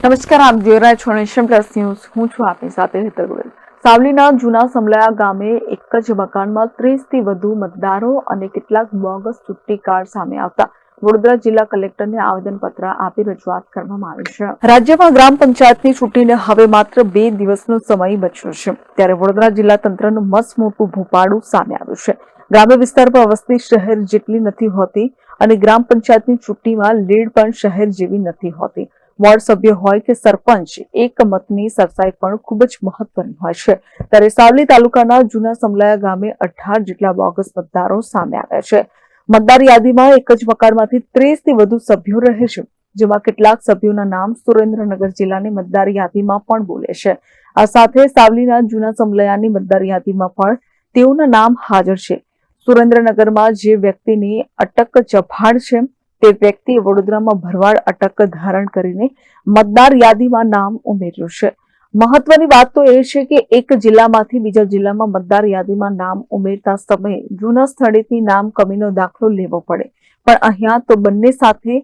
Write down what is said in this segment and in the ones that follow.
નમસ્કાર, આપ જોઈ રહ્યા છો નેશન પ્લસ ન્યૂઝ. હું છું આપની સાથે હેતર ગોયલ. સાવલીના જૂના સમલાયા ગામે એક જ મકાનમાં ત્રીસથી વધુ મતદારો અને કેટલાક બોગસ ચૂંટણી કાર્ડ સામે આવતા વડોદરા જિલ્લા કલેક્ટરને આવેદનપત્ર આપી રજૂઆત કરવામાં આવી છે. રાજ્યમાં ગ્રામ પંચાયતની ચૂંટણીને હવે માત્ર બે દિવસનો સમય બચ્યો છે. ત્યારે વડોદરા જિલ્લા તંત્રનું મસ્ત મોટું ભૂપાડું સામે આવ્યું છે. ગ્રામ્ય વિસ્તારમાં વસ્તી શહેર જેટલી નથી હોતી અને ગ્રામ પંચાયતની ચૂંટણીમાં લીડ પણ શહેર જેવી નથી હોતી. વોર્ડ સભ્ય હોય કે સરપંચ, એક મતની સરસાઈ પણ ખૂબ જ મહત્વની હોય છે. ત્યારે સાવલી તાલુકાના જૂના સમલાયા ગામે અઢાર જેટલા બોગસ મતદારો સામે આવ્યા છે. મતદાર યાદીમાં એક જ મકાનમાંથી ત્રીસથી વધુ સભ્યો રહે છે, જેમાં કેટલાક સભ્યોના નામ સુરેન્દ્રનગર જિલ્લાની મતદાર યાદીમાં પણ બોલે છે. આ સાથે સાવલીના જૂના સમલયાની મતદાર યાદીમાં પણ તેઓના નામ હાજર છે. સુરેન્દ્રનગરમાં જે વ્યક્તિની અટક ચભાડ છે તે વ્યક્તિએ વડોદરામાં ભરવાડ અટક ધારણ કરીને મતદાર યાદીમાં નામ ઉમેર્યું છે. મહત્વની વાત તો એ છે કે એક જિલ્લામાંથી બીજા જિલ્લામાં મતદાર યાદીમાં નામ ઉમેરતા સમયે જૂના સ્થળેથી નામ કમીનો દાખલો લેવો પડે. પણ અહીંયા તો બંને સાથે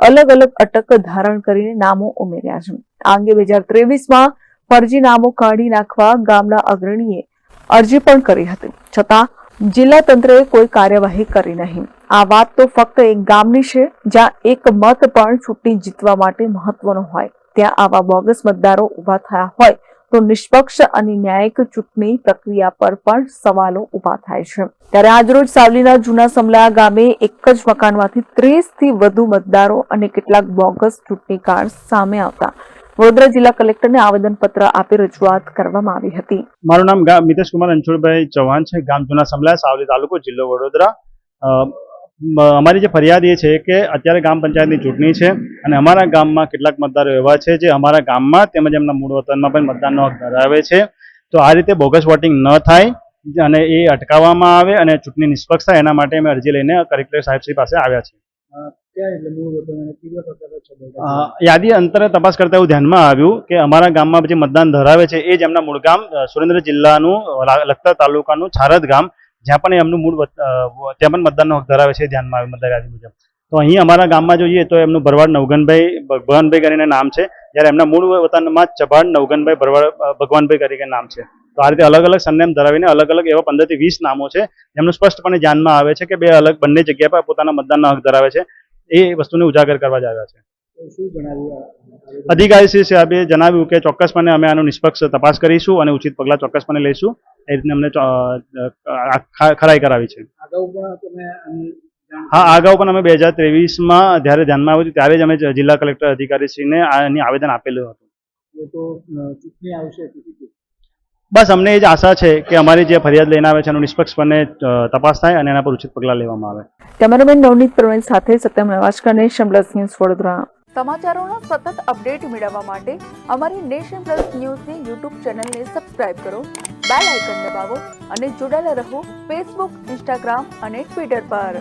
અલગ અલગ અટક ધારણ કરીને નામો ઉમેર્યા છે. આ અંગે બે હજાર ત્રેવીસમાં ફરજી નામો કાઢી નાખવા ગામના અગ્રણીએ અરજી પણ કરી હતી. છતાં જિલ્લા તંત્રએ કોઈ કાર્યવાહી કરી નહીં. આ વાત તો ફક્ત એક ગામની છે, જ્યાં એક મત પણ ચૂંટણી જીતવા માટે મહત્વનો હોય. ત્યાં આવા બોગસ મતદારો ઊભા થયા હોય તો નિષ્પક્ષ અને ન્યાયિક ચૂંટણી પ્રક્રિયા પર પણ સવાલો ઊભા થાય છે. ત્યારે આજરોજ સાવલીના જૂના સમલા ગામે એક જ મકાનમાંથી ત્રીસથી વધુ મતદારો અને કેટલાક બોગસ ચૂંટણી કાર્ડ સામે આવતા વડોદરા જિલ્લા કલેક્ટરને આવેદનપત્ર આપી રજૂઆત કરવામાં આવી હતી. મારું નામ મિતેશ કુમાર અંશુળભાઈ ચૌહાણ છે, ગામ જૂના સમલા, સાવલી તાલુકો, જિલ્લો વડોદરા. અમારી જે ફરિયાદ એ છે કે અત્યારે ગામ પંચાયતની ચૂંટણી છે અને અમારા ગામમાં કેટલાક મતદારો એવા છે જે અમારા ગામમાં તેમજ એમના મૂળ વતનમાં પણ મતદાનનો હક ધરાવે છે. તો આ રીતે બોગસ વોટિંગ ન થાય અને એ અટકાવવામાં આવે અને ચૂંટણી નિષ્પક્ષ થાય એના માટે અમે અરજી લઈને કલેક્ટર સાહેબશ્રી પાસે આવ્યા છે યાદી અંતરે તપાસ કરતા એવું ધ્યાનમાં આવ્યું કે અમારા ગામમાં જે મતદાન ધરાવે છે, એ જ એમના મૂળ ગામ સુરેન્દ્ર જિલ્લાનું લખતર તાલુકાનું છારદ ગામ, જ્યાં પણ એમનું મૂળ ત્યાં પણ મતદાનનો હક ધરાવે છે ધ્યાનમાં આવ્યું મતદાર યાદી મુજબ. તો અહીં અમારા ગામમાં જોઈએ તો એમનું ભરવાડ નવગનભાઈ ભગવાનભાઈ કરીને નામ છે. જ્યારે એમના મૂળ વતનમાં ચભાડ નવગનભાઈ ભરવાડ ભગવાનભાઈ કરીને નામ છે. તો આ રીતે અલગ અલગ સરનેમ ધરાવીને અલગ અલગ એવા પંદરથી વીસ નામો છે જેમનું સ્પષ્ટપણે ધ્યાનમાં આવે છે કે બે અલગ બંને જગ્યા પર પોતાના મતદાનનો હક ધરાવે છે એ વસ્તુને ઉજાગર કરવા જ આવ્યા છે? અધિકારી શ્રી સાહેબે જણાવ્યું કે ચોક્કસપણે અમે આનો નિષ્પક્ષ તપાસ કરીશું અને ઉચિત પગલાં ચોક્કસપણે લઈશું એ રીતે અમને ખરાઈ કરાવી છે હા અગાઉ પણ અમે બે હજાર ત્રેવીસમાં જ્યારે ધ્યાનમાં આવ્યું હતું ત્યારે જ અમે જિલ્લા કલેક્ટર અધિકારીશ્રીને આની આવેદન આપેલું હતું તો ચૂંટણી આવશે? બસ અમને એ જ આશા છે કે અમારી જે ફરિયાદ લઈને આવે છે એનું નિષ્પક્ષપણે તપાસ થાય અને એના પર ઉચિત પગલાં લેવામાં આવે. કેમેરામેન નવનીત પ્રવીણ સાથે સત્યમ નવાજકા નેશન પ્લસ ન્યૂઝ વડોદરા. સમાચારોના સતત અપડેટ મેળવવા માટે અમારી નેશન પ્લસ ન્યૂઝની યુટ્યુબ ચેનલને સબસ્ક્રાઇબ કરો બેલ આઇકન દબાવો અને જોડાયેલા રહો ફેસબુક ઇન્સ્ટાગ્રામ અને ટ્વિટર પર.